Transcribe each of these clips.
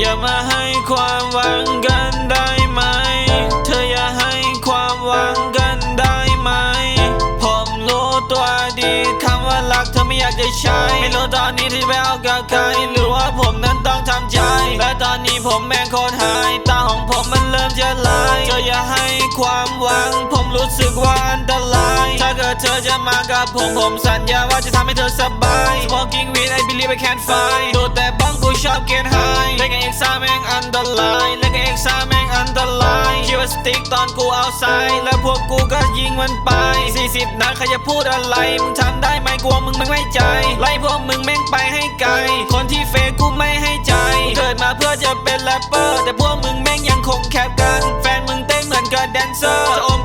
อย่ามาให้ความหวังกันได้ไหม เธออย่าให้ความหวังกันได้ไหม ผมรู้ตัวดีคำว่ารักเธอไม่อยากจะใช้ ไม่รู้ตอนนี้ที่ไปเอากับใครหรือว่าผมนั้นต้องทำใจ และตอนนี้ผมแม่งโคตรหายตาของผมมัน มากับผมผมสัญญาว่าจะทำให้เธอสบาย Smoking weed I believe I can find ดูแต่บ้องกูชอบ get high เล่นกับเอ็กซ่าแม่งอันตรายเล่นกับเอ็กซ่าแม่งอันตรายคิดว่าสติ๊กตอนกูเอาไซด์แล้วพวกกูก็ยิงมันไป 40 นัดใครจะพูดอะไร มึงทำได้ไหมกลัวมึงไม่ไว้ใจ ไล่พวกมึงแม่งไปให้ไกล คนที่เฟกกูไม่ให้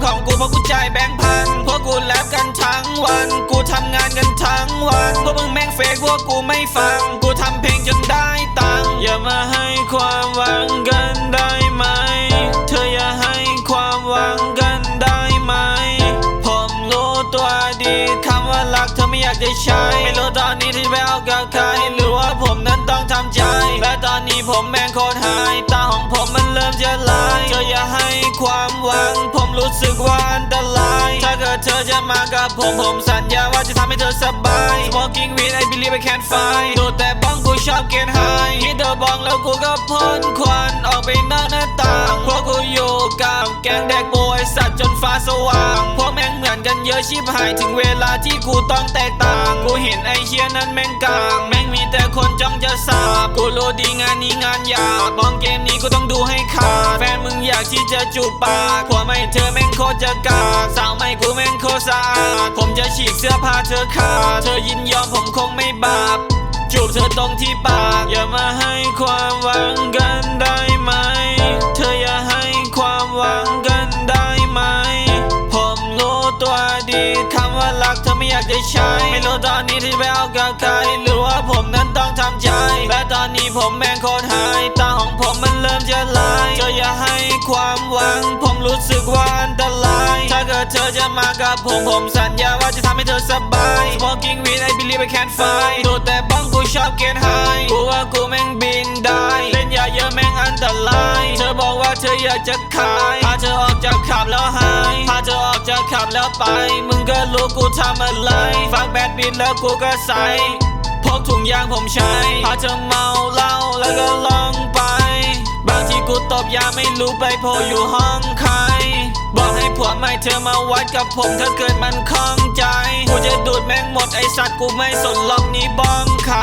ของกูเพราะกูจ่ายแบงค์พันพวกกูแรปกันทั้งวัน กูทำงานกันทั้งวันพวกมึงแม่งเฟกพวกกูไม่ฟัง กูทำเพลงจนได้ตังค์อย่ามาให้ความหวังกันได้ไหม เธออย่าให้ความหวังกันได้ไหม ผมรู้ตัวดีคำว่ารักเธอไม่อยากจะใช้ ไม่รู้ตอนนี้ที่ไปเอากับใครหรือว่าผมนั้นต้องทำใจ และตอนนี้ผมแม่งโคตรหายตาของผม จะมากับผม ผมสัญญาว่าจะทำให้เธอสบาย Smoking weed I believe I can find ดูแต่บ้องกูชอบ get high ฮิตเดอร์บองแล้วกูก็พ่นควันออกไปนอกหน้าต่างพวกกูอยู่กับแก๊งแดกโบยสัตว์จนฟ้าสว่าง พวกแม่งเหมือนกันเยอะชิบหายถึงเวลาที่กูต้องแตกต่าง กูเห็นไอเชียนั้นแม่งกลาง แม่งมีแต่คน รู้ดีงานนี้งานยากบองเกมนี้กูต้องดูให้ขาดแฟนมึงอยากที่จะจูบปากผัวไม่เธอแม่งโคตรจะกาสาวไม่กูแม่งโคตรสะอาดผมจะฉีกเสื้อผ้าเธอขาดเธอยินยอมผมคงไม่บาปจูบเธอตรงที่ปากอย่ามาให้ความหวังกันได้ไหม เธออย่าให้ความหวังกันได้ไหม ผมรู้ตัวดีคำว่ารักเธอไม่อยากจะใช้ ไม่รู้ตอนนี้ที่ไปเอากับใครหรือว่าผมนั้นต้องทำใจและ ผมแม่งโคตรหายตาของผมมันเริ่มจะลายเธออย่าให้ความหวัง ผมรู้สึกว่าอันตราย ถ้าเกิดเธอจะมากับผมผมสัญญาว่าจะทำให้เธอสบาย Smoking weed I believe I can find ดูแต่บ้องกูชอบ get high กูว่ากูแม่งบินได้เล่นยาเยอะแม่งอันตราย เธอบอกว่าเธออยากจะขายพาเธอออกจากขับแล้วหายพาเธอออกจากขับแล้วไป มึงก็รู้กูทำอะไรฟังแบดบินแล้วกูก็ใส่พกถุงยางผมใช้พาเธอเมาเหล้า ตบยาไม่รู้ไปโพอยู่ห้องใคร บอกให้ผัวไม่เธอมาวัดกับผมถ้าเกิดมันคล่องใจ กูจะดูดแม่งหมดไอสัตว์กูไม่สนหรอกนี่บ้องใคร